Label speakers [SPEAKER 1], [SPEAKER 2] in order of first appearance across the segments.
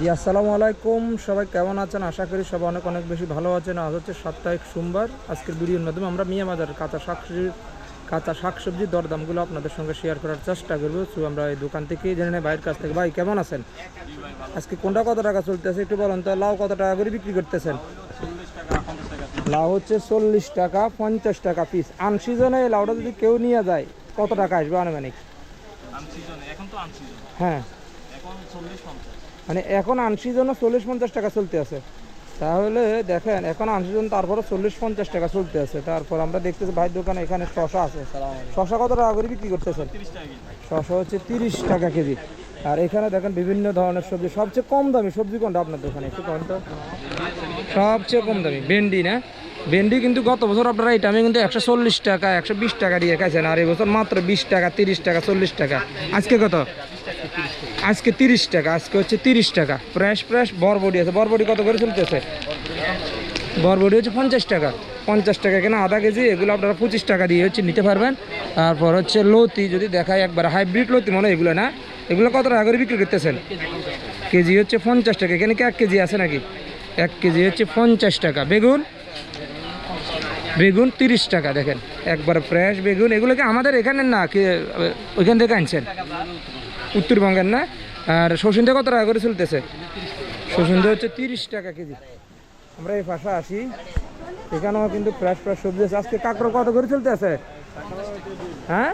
[SPEAKER 1] জি আসসালামু আলাইকুম। সবাই কেমন আছেন? আশা করি সবাই অনেক অনেক বেশি ভালো আছেন। আজ হচ্ছে সাপ্তাহিক সোমবার। আজকের ভিডিওর মাধ্যমে আমরা মিয়া বাজার কাঁচা শাকসবজি কাঁচা শাকসবজির দরদামগুলো আপনাদের সঙ্গে শেয়ার করার চেষ্টা করব। তো আমরা এই দোকান থেকে জেনে নেই ভাইয়ের কাছ থেকে। ভাই কেমন আছেন? আজকে কোনটা কত টাকা চলতেছে একটু বলেন তো? লাউ কত টাকা করে বিক্রি করতেছেন? লাউ হচ্ছে চল্লিশ টাকা পঞ্চাশ টাকা পিস আনসিজনে এই লাউটা যদি কেউ নিয়ে যায় কত টাকা আসবে আনুমানিক? হ্যাঁ। মানে এখন আনসিজনও চল্লিশ পঞ্চাশ টাকা চলতে আছে। তাহলে দেখেন, এখন আনসিজন তারপরে চল্লিশ পঞ্চাশ টাকা চলতে আছে। তারপর আমরা দেখতেছি ভাইয়ের দোকানে এখানে শশা আছে। শশা কত টাকা করে বিক্রি করতেছেন? শশা হচ্ছে তিরিশ টাকা কেজি। আর এখানে দেখেন বিভিন্ন ধরনের সবজি। সবচেয়ে কম দামি সবজি কোনটা আপনার দোকানে? একটু কম তো। সবচেয়ে কম দামি। ভেন্ডি, না? ভেন্ডি কিন্তু গত বছর আপনারা এটা আমি কিন্তু একশো চল্লিশ টাকা, একশো বিশ টাকা দিয়ে খাইছেন। আর এই বছর মাত্র বিশ টাকা, তিরিশ টাকা, চল্লিশ টাকা। আজকে কত? আজকে তিরিশ টাকা, আজকে হচ্ছে তিরিশ টাকা। ফ্রেশ ফ্রেশ বরবডি আছে। বরবডি কত করে চলতেছে? বরবডি হচ্ছে পঞ্চাশ টাকা। পঞ্চাশ টাকা কেনা আধা কেজি, এগুলো আপনারা পঁচিশ টাকা দিয়ে হচ্ছে নিতে পারবেন। তারপর হচ্ছে লতি, যদি দেখায় একবার হাইব্রিড লতি মনে এগুলো না? এগুলো কত টাকা করে বিক্রি করতেছেন? কেজি হচ্ছে পঞ্চাশ টাকা। এখানে কি এক কেজি আছে নাকি? এক কেজি হচ্ছে পঞ্চাশ টাকা। বেগুন? বেগুন তিরিশ টাকা, দেখেন। একবার ফ্রেশ বেগুন। এগুলো কি আমাদের এখানে না? কি ওইখান থেকে আনছেন? উত্তরবঙ্গের না? আর শসীনটা কত টাকা করে চলতেছে? শসীনটা হচ্ছে তিরিশ টাকা কেজি। আমরা এই পাশে আসি এখানেও কিন্তু ফ্রেশ ফ্রেশ সবজি আছে। আজকে কাঁকড় কত করে চলতে আছে হ্যাঁ?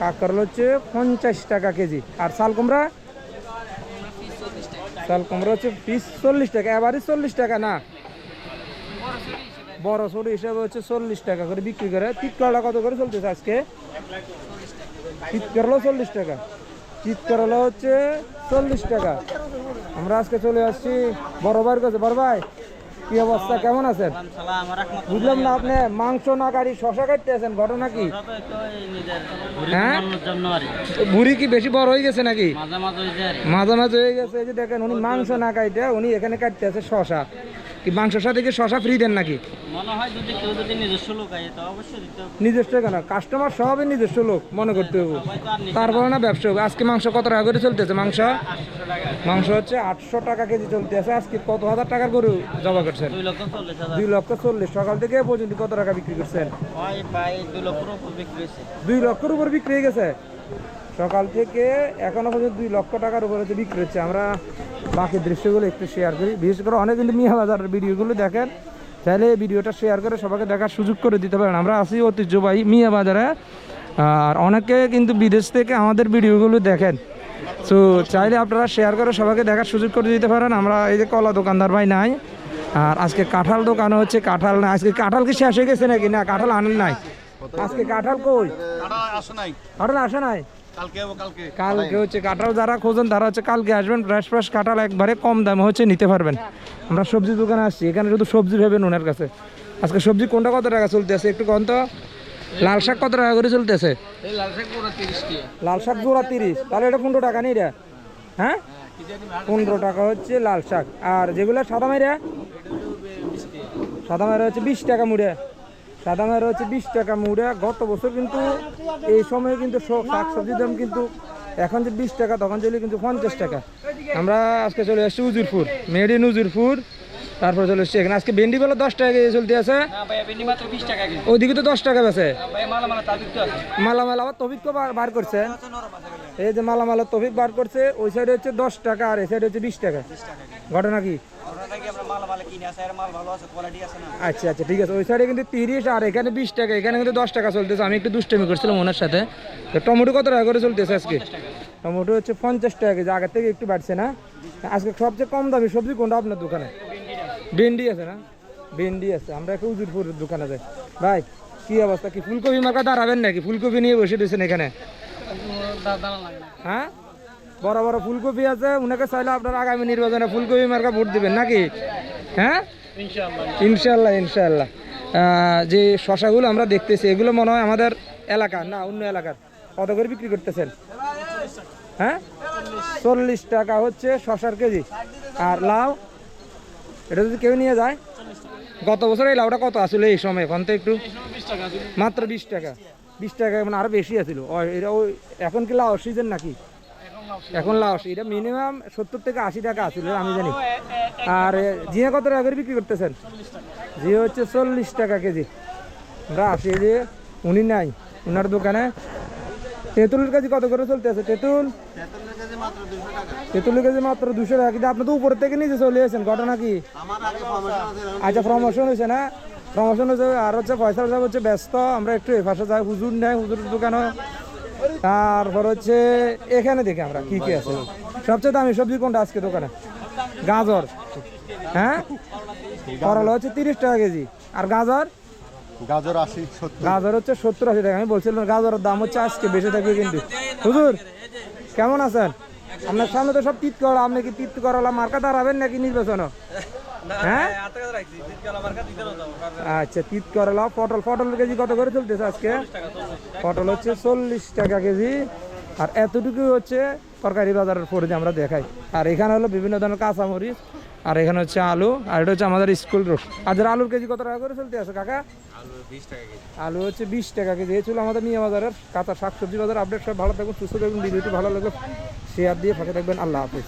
[SPEAKER 1] কাঁকড় হচ্ছে পঞ্চাশ টাকা কেজি। আর শাল কুমড়া শাল কুমড়া হচ্ছে পিস চল্লিশ টাকা। এবারই চল্লিশ টাকা না? বড় ছোট হিসাবে হচ্ছে চল্লিশ টাকা করে বিক্রি করে। তিতকরলা কত করে চলতেছে আজকে? তিতকরলা চল্লিশ টাকা। তিতকরলা হচ্ছে চল্লিশ টাকা। আমরা আজকে চলে আসছি বড় ভাইয়ের কাছে। বড় ভাই কি অবস্থা? কেমন আছেন? বুঝলাম না আপনি মাংস না কাটি শশা কাটতে আছেন ঘটনা কি হ্যাঁ?
[SPEAKER 2] আর কি।
[SPEAKER 1] বেশি বড় হয়ে গেছে নাকি?
[SPEAKER 2] মাঝে মাঝে ওই যে আর কি।
[SPEAKER 1] মাঝে মাঝে হয়ে গেছে। এই যে দেখেন উনি মাংস না কাটে উনি এখানে কাটতে আছে শশা। কি মাংসের সাথে কি শশা ফ্রি দেন নাকি?
[SPEAKER 2] মনে হয় যদি কেউ যদি নিজস্ব লোক আয় তো অবশ্যই দিতে হবে।
[SPEAKER 1] নিজস্ব কেন? কাস্টমার সবই নিজস্ব লোক মনে করতে হবে। তারপরে না ব্যবসা হবে। আজকে মাংস কত টাকা করে চলতেছে মাংস? মাংস হচ্ছে আটশো টাকা কেজি চলতে আছে। আজকে কত হাজার টাকার গরু জমা করছেন?
[SPEAKER 2] দুই লক্ষ চল্লিশ
[SPEAKER 1] সকাল থেকে পর্যন্ত কত টাকা বিক্রি করছেন?
[SPEAKER 2] দুই লক্ষের উপর বিক্রি
[SPEAKER 1] হয়ে গেছে। সকাল থেকে এখনও পর্যন্ত দুই লক্ষ টাকার উপরে বিক্রি হচ্ছে। আমরা বাকি দৃশ্যগুলো একটু শেয়ার করি। বিশেষ করে অনেক কিন্তু মিয়া বাজারের ভিডিওগুলো দেখেন। এই ভিডিওটা শেয়ার করে সবাইকে দেখার সুযোগ করে দিতে পারেন। আমরা আছি ঐতিহ্যবাহী মিয়া বাজারে। আর অনেকে কিন্তু বিদেশ থেকে আমাদের ভিডিওগুলো দেখেন। তো চাইলে আপনারা শেয়ার করে সবাইকে দেখার সুযোগ করে দিতে পারেন। আমরা এই যে কলা দোকানদার ভাই নাই। আর আজকে কাঁঠাল দোকানে হচ্ছে কাঁঠাল না আজকে কাঁঠাল কি শেষ হয়ে গেছে নাকি? না কাঁঠাল আনেন নাই। আজকে কাঁঠাল কই?
[SPEAKER 3] আসে
[SPEAKER 1] কাঁঠাল আসে নাই?
[SPEAKER 3] কালকে
[SPEAKER 1] হচ্ছে কাঁঠাল যারা খোঁজেন তারা হচ্ছে কালকে আসবেন। ফ্রেশ ফ্রেশ কাঁঠাল একবারে কম দামে হচ্ছে নিতে পারবেন। আমরা সবজি দোকানে আসছি এখানে শুধু সবজি ভেবেন ওনার কাছে। আজকে সবজি কোনটা কত টাকা চলতেছে একটু কম তো? লাল শাক কত টাকা করে চলতেছে? লাল শাক জোড়া তিরিশ তাহলে এটা পনেরো টাকা নেই রে। হ্যাঁ? পনেরো টাকা হচ্ছে লাল শাক। আর যেগুলো সাদা মাইরা? সাদা মাইরা হচ্ছে বিশ টাকা মুড়ে। সাদা মাইরা হচ্ছে বিশ টাকা মুড়ে। গত বছর কিন্তু এই সময় কিন্তু শাক সবজির দাম কিন্তু এখন যে বিশ টাকা তখন চলে কিন্তু পঞ্চাশ টাকা। আমরা আজকে চলে আসছি উজুরপুর মেড ইন উজুরপুর। তারপর চলে এসছি এখানে। আজকে ভেন্ডি বেলা দশ টাকা কেজি চলতে আছে। ওইদিকে তো দশ টাকা বেছে মালামাল আবার তফিককে বার- বার করছে। এই যে মালামালের তফিক বার করছে ওই সাইডে হচ্ছে দশ টাকা আর এই সাইডে হচ্ছে বিশ টাকা। ঘটনা কি? আচ্ছা আচ্ছা ঠিক আছে। ওই সাইডে কিন্তু তিরিশ আর এখানে বিশ টাকা এখানে কিন্তু দশ টাকা চলতেছে। আমি একটু দুষ্টামি করছিলাম ওনার সাথে। তো টমেটো কত টাকা করে চলতেছে আজকে? টমেটো হচ্ছে পঞ্চাশ টাকা কেজি আগের থেকে একটু বাড়ছে না? আজকে সবচেয়ে কম দামি সবজি কোনটা আপনার দোকানে? ভেন্ডি আছে না? ভেন্ডি আছে। আমরা একটা উজুরপুর দোকানে যাই। ভাই কি অবস্থা? কি ফুলকপি মার্কা দাঁড়াবেন নাকি? ফুলকপি নিয়ে বসে রয়েছেন এখানে। হ্যাঁ? বড় বড় ফুলকপি আছে। উনাকে চাইলে আপনারা আগামী নির্বাচনে ফুলকপি মার্কা ভোট দিবেন নাকি? হ্যাঁ? ইনশাল্লাহ ইনশাল্লাহ যে শশাগুলো আমরা দেখতেছি এগুলো মনে হয় আমাদের এলাকা না অন্য এলাকার? কত করে বিক্রি করতেছেন? হ্যাঁ? চল্লিশ টাকা হচ্ছে শশার কেজি। আর লাউ? এটা যদি কেউ নিয়ে যায়? গত বছর এই লাউটা কত আসলে এই সময়? এখন তো একটু? মাত্র বিশ টাকা। বিশ টাকা মানে আরও বেশি ওই এখন কি লাউ সিজন নাকি?
[SPEAKER 2] এখন
[SPEAKER 1] লাউস এটা মিনিমাম সত্তর থেকে আশি টাকা আছিল, আমি জানি। আর জিয়া কত টাকা করে বিক্রি করতেছেন? জিয়া হচ্ছে চল্লিশ টাকা কেজি। আমরা আসি যে, উনি নাই ওনার দোকানে। তেঁতুলের কেজি কত করে চলতে আছে? তেঁতুল? তেঁতুলের কেজি মাত্র দুশো টাকা, কিন্তু আপনি তো উপরের থেকে নিচে চলে এসেছেন, ঘটনা কি? আচ্ছা প্রমোশন হয়েছে না? প্রমোশন হয়েছে, আর হচ্ছে সাহেব হচ্ছে ব্যস্ত, আমরা একটু এ পাশে যাই, হুজুর নেই, হুজুরের দোকানে তারপর হচ্ছে এখানে দেখি আমরা কি কি আছে। সবচেয়ে দামি সবজি কোনটা আজকে দোকানে? গাজর। হ্যাঁ? করলা হচ্ছে তিরিশ টাকা কেজি। আর গাজর?
[SPEAKER 3] গাজর আশি
[SPEAKER 1] গাজর হচ্ছে সত্তর আশি টাকা। আমি বলছিলাম গাজরের দাম হচ্ছে আজকে বেশি থাকবে কিন্তু। হুজুর কেমন আছেন? আপনার সামনে তো সব তিত করা আপনি কি তিত করালা মার্কা দাঁড়াবেন নাকি নির্বাচন হ্যাঁ? আচ্ছা তিত করলা পটল পটলের কেজি কত করে চলতেছে আজকে? পটল হচ্ছে চল্লিশ টাকা কেজি আর এতটুকু হচ্ছে তরকারি বাজারের পরে আমরা দেখাই। আর এখানে হলো বিভিন্ন ধরনের কাঁচামরিচ আর এখানে হচ্ছে আলু আর এটা হচ্ছে আমাদের স্কুল রোড আর আলুর কেজি কত টাকা করে চলতে আছে কাকা? আলু হচ্ছে বিশ টাকা কেজি এই ছিল আমাদের নিয়ে বাজারের কাঁচা শাকসবজি বাজার আপডেট সব ভালো থাকবেন সুস্থ থাকবেন ভিডিওটি ভালো লাগবে শেয়ার দিয়ে ফাঁকে থাকবেন আল্লাহ হাফিজ।